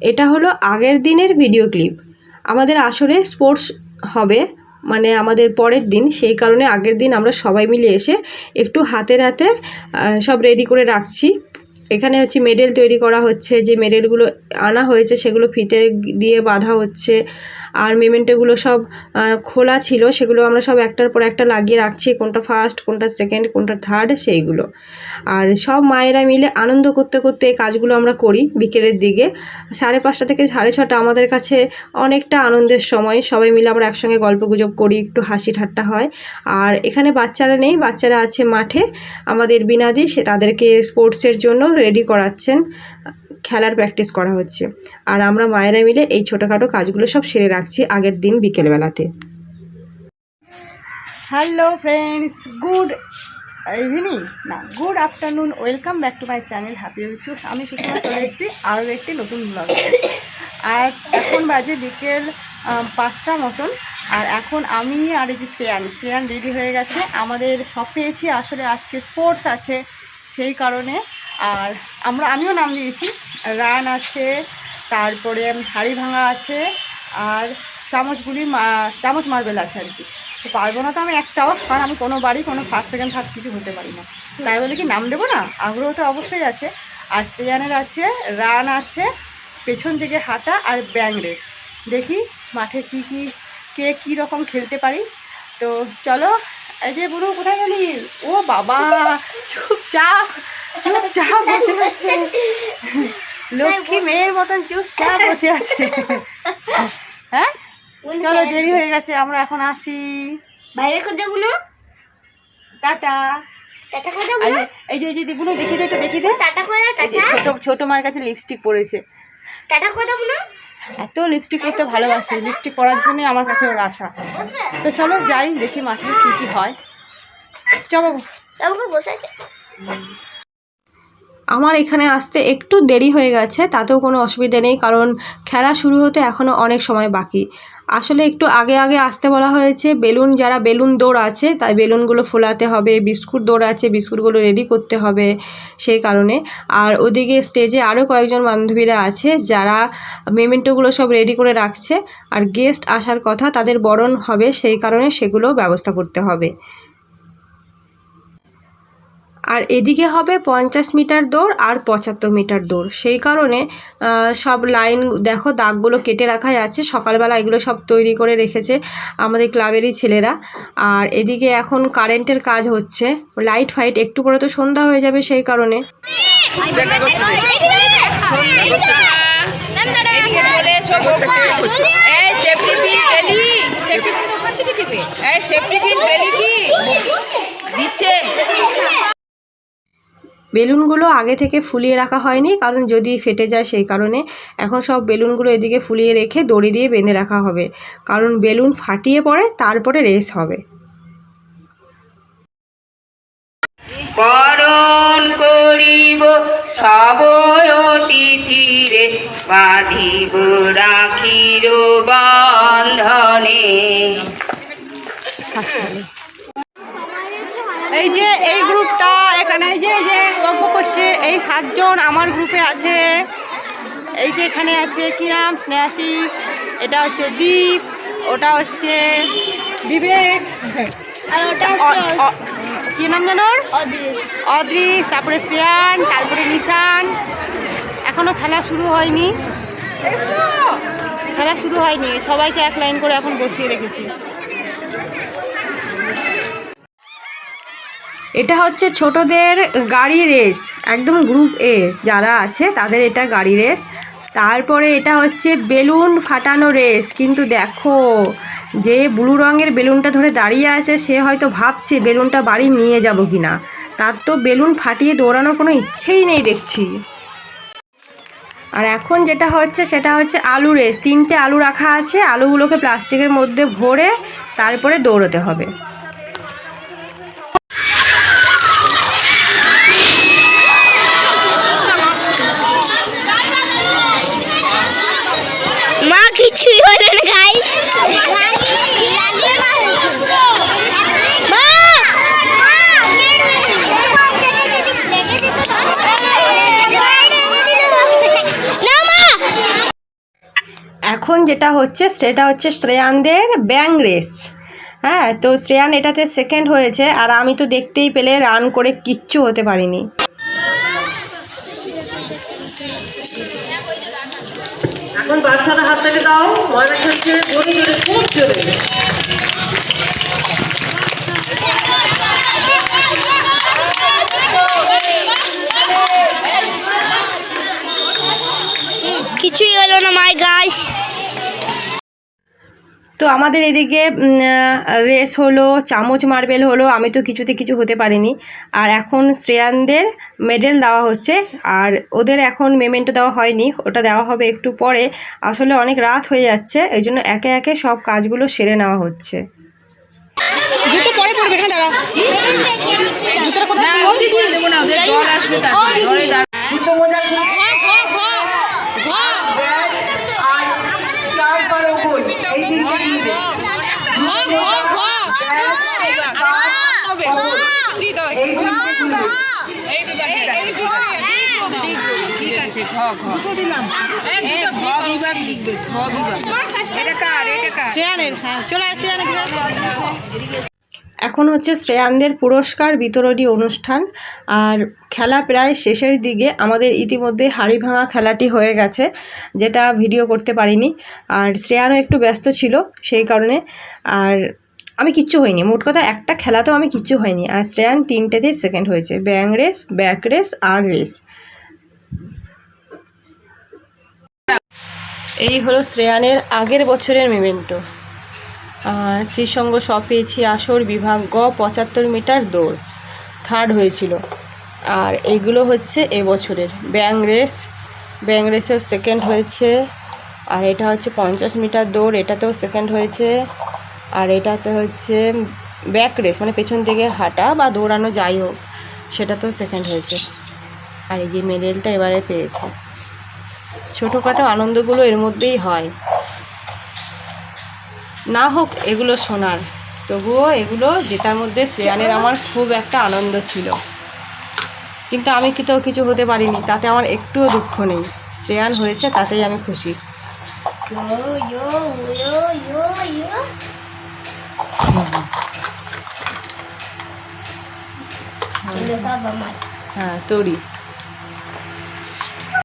এটা হলো আগের দিনের ভিডিও ক্লিপ আমাদের আসরে স্পোর্টস হবে মানে আমাদের পরের দিন, সেই কারণে আগের দিন আমরা সবাই মিলে এসে একটু হাতে হাতে সব রেডি করে রাখছি। এখানে হচ্ছে মেডেল তৈরি করা হচ্ছে, যে মেডেলগুলো আনা হয়েছে সেগুলো ফিতে দিয়ে বাঁধা হচ্ছে, আর মেমেন্টোগুলো সব খোলা ছিল, সেগুলো আমরা সব একটার পর একটা লাগিয়ে রাখছি, কোনটা ফার্স্ট কোনটা সেকেন্ড কোনটা থার্ড সেইগুলো। আর সব মায়েরা মিলে আনন্দ করতে করতে এই কাজগুলো আমরা করি বিকেলের দিকে। সাড়ে পাঁচটা থেকে সাড়ে ছটা আমাদের কাছে অনেকটা আনন্দের সময়, সবাই মিলে আমরা একসঙ্গে গল্প গুজব করি, একটু হাসি ঠাট্টা হয়। আর এখানে বাচ্চারা নেই, বাচ্চারা আছে মাঠে, আমাদের বিনাদি সে তাদেরকে স্পোর্টসের জন্য রেডি করাচ্ছেন, খেলার প্র্যাকটিস করা হচ্ছে। আর আমরা মায়েরা মিলে এই ছোটোখাটো কাজগুলো সব সেরে রাখছি আগের দিন বিকেলবেলাতে। হ্যালো ফ্রেন্ডস গুড ইভিনিং না good afternoon welcome back to my channel happy with আমি সুষমা চলে এসেছি আরও একটি নতুন ব্লগ আজ এখন বাজে বিকেল পাঁচটা মতন। আর এখন আমি আর এই যে শ্রেয়ান শ্রেয়ান রেডি হয়ে গেছে। আমাদের সব পেয়েছি, আসলে আজকে স্পোর্টস আছে সেই কারণে। আর আমরা, আমিও নাম দিয়েছি। রান আছে, তারপরে হাড়ি ভাঙা আছে, আর চামচগুলি চামচ মার্বেল আছে আর কি। তো পারব না তো আমি একটাও, কারণ আমি কোনো বাড়ি কোনো ফার্স্ট সেকেন্ড থার্ড কিছু হতে পারি না। তাই বলে কি নাম দেবো না? আগ্রহ তো অবশ্যই আছে। আর শ্রেয়ানের আছে, রান আছে, পেছন দিকে হাঁটা আর ব্যাং রেস দেখি মাঠে কি কি, কে কী রকম খেলতে পারি। তো চলো, এই যে বুড়ো কোথায় গেলি? ও বাবা, চুপচাপ। চুপচাপ বসে আছে। লক্ষ্মী মেয়ের মতন চুপচাপ বসে আছে। হ্যাঁ? চলো দেরি হয়ে গেছে আমরা এখন আসি। বাইরে করে দেবো টাটা। এই যে- এই যে এই যে দিগুলো দেখি দে একটু দেখি দে। টাটা করে দাও ছোট ছোট মার কাছে লিপস্টিক পরেছে। টাটা করে দেবো এত লিপস্টিক করতে ভালোবাসে লিপস্টিক পরার জন্য আমার কাছে ওর আশা। তো চলো যাই দেখি মাঠে কী কী হয়। চলো। বসে আছে। আমার এখানে আসতে একটু দেরি হয়ে গেছে, তাতেও কোনো অসুবিধা নেই, কারণ খেলা শুরু হতে এখনও অনেক সময় বাকি। আসলে একটু আগে আগে আসতে বলা হয়েছে, বেলুন, যারা বেলুন দৌড় আছে, তাই বেলুনগুলো ফোলাতে হবে, বিস্কুট দৌড় আছে, বিস্কুটগুলো রেডি করতে হবে সেই কারণে। আর ওদিকে স্টেজে আরও কয়েকজন বান্ধবীরা আছে, যারা মেমেন্টোগুলো সব রেডি করে রাখছে, আর গেস্ট আসার কথা তাদের বরণ হবে, সেই কারণে সেগুলো ব্যবস্থা করতে হবে। আর এদিকে হবে পঞ্চাশ মিটার দৌড় আর পঁচাত্তর মিটার দৌড় সেই কারণে সব লাইন দেখো দাগগুলো কেটে রাখাই আছে সকালবেলা এগুলো সব তৈরি করে রেখেছে আমাদের ক্লাবেরই ছেলেরা আর এদিকে এখন কারেন্টের কাজ হচ্ছে লাইট ফাইট একটু পরে তো সন্ধ্যা হয়ে যাবে সেই কারণে দিচ্ছে বেলুনগুলো আগে থেকে ফুলিয়ে রাখা হয়নি কারণ যদি ফেটে যায় সেই কারণে। এখন সব বেলুনগুলো এদিকে ফুলিয়ে রেখে দড়ি দিয়ে বেঁধে রাখা হবে কারণ বেলুন ফাটিয়ে পড়ে তারপরে রেস হবে। বরণ করিব সব অতিথিরে বাঁধিব রাখির বন্ধনে। এই যে এই গ্রুপটা। এখানে এই যে এই যে গল্প করছে এই সাতজন আমার গ্রুপে আছে। এই যে এখানে আছে কিরাম স্নেহাশিস এটা হচ্ছে দীপ ওটা হচ্ছে বিবেক কি নাম? অদৃশ অদৃশ তারপরে শ্রেয়ান তারপরে নিশান। এখনও খেলা শুরু হয়নি। খেলা শুরু হয়নি সবাইকে এক লাইন করে এখন বসিয়ে রেখেছি। এটা হচ্ছে ছোটদের গাড়ি রেস, একদম গ্রুপ এ যারা আছে তাদের এটা গাড়ি রেস। তারপরে এটা হচ্ছে বেলুন ফাটানো রেস, কিন্তু দেখো যে ব্লু রঙের বেলুনটা ধরে দাঁড়িয়ে আছে, সে হয়তো ভাবছে বেলুনটা বাড়ি নিয়ে যাব কি না তার তো বেলুন ফাটিয়ে দৌড়ানোর কোনো ইচ্ছেই নেই দেখছি। আর এখন যেটা হচ্ছে সেটা হচ্ছে আলু রেস, তিনটে আলু রাখা আছে, আলুগুলোকে প্লাস্টিকের মধ্যে ভরে তারপরে দৌড়তে হবে মা কিছুই হলো না গাইস এখন যেটা হচ্ছে সেটা হচ্ছে শ্রেয়ানদের ব্যাং রেস। হ্যাঁ তো শ্রেয়ান এটাতে সেকেন্ড হয়েছে আর আমি তো দেখতেই পেলে রান করে কিচ্ছু হতে পারিনি। এখন বাচ্চারা হাত দাও ময়না হচ্ছে জোরে জোরে খুব জোরে। কিছুই হলো না মাই গাইস তো আমাদের এদিকে রেস হলো চামচ মার্বেল হলো আমি তো কিছুতে কিছু হতে পারিনি। আর এখন শ্রেয়ানদের মেডেল দেওয়া হচ্ছে আর ওদের এখন মেমেন্টো দেওয়া হয়নি ওটা দেওয়া হবে একটু পরে। আসলে অনেক রাত হয়ে যাচ্ছে এই জন্য একে একে সব কাজগুলো সেরে নেওয়া হচ্ছে। জুতো পরে পড়বে এখানে দাঁড়া জুতোটা কোথায়? খুলবো? দেবো না ওদের জল আসবে তারপরে। জলে মোজা খুলে আর চার বারো গোল এই তিনটে নিবে দি দাও এই তিনটে খুলবে এই তো এই এই দুটো ঠিক আছে ঘ ঘ। এই ঘ বিভাগ লিখবে ঘ বিভাগ। এটা কার এটা কার? শ্রেয়ানের চলে আয় এখন হচ্ছে শ্রেয়ানদের পুরস্কার বিতরণী অনুষ্ঠান আর খেলা প্রায় শেষের দিকে আমাদের ইতিমধ্যে হাড়ি ভাঙা খেলাটি হয়ে গেছে যেটা ভিডিও করতে পারিনি। আর শ্রেয়ানও একটু ব্যস্ত ছিল সেই কারণে আর আমি কিচ্ছু হয়নি মোট কথা একটা খেলাতেও আমি কিচ্ছু হয়নি আর শ্রেয়ান তিনটেতেই সেকেন্ড হয়েছে। ব্যাং রেস, ব্যাক রেস আর রেস। এই হলো শ্রেয়ানের আগের বছরের মেমেন্টো শ্রীসঙ্গ সব পেয়েছি আসর বিভাগ গ, পঁচাত্তর মিটার দৌড়। থার্ড হয়েছিল। আর এগুলো হচ্ছে এবছরের ব্যাং রেস, ব্যাং রেসেও সেকেন্ড হয়েছে। আর এটা হচ্ছে পঞ্চাশ মিটার দৌড়, এটাতেও সেকেন্ড হয়েছে। আর এটাতে হচ্ছে ব্যাক রেস মানে পেছন থেকে হাঁটা বা দৌড়ানো যাই হোক সেটাতেও সেকেন্ড হয়েছে। আর এই যে মেডেলটা এবারে পেয়েছে। ছোটোখাটো আনন্দগুলো এর মধ্যেই হয়। না হোক, এগুলো শোনার। তবুও এগুলো জেতার মধ্যে শ্রেয়ানের আমার খুব একটা আনন্দ ছিল। কিন্তু আমি কি তো কিছু হতে পারিনি, তাতে আমার একটুও দুঃখ নেই। শ্রেয়ান হয়েছে, তাতেই আমি খুশি। হ্যাঁ তোরই।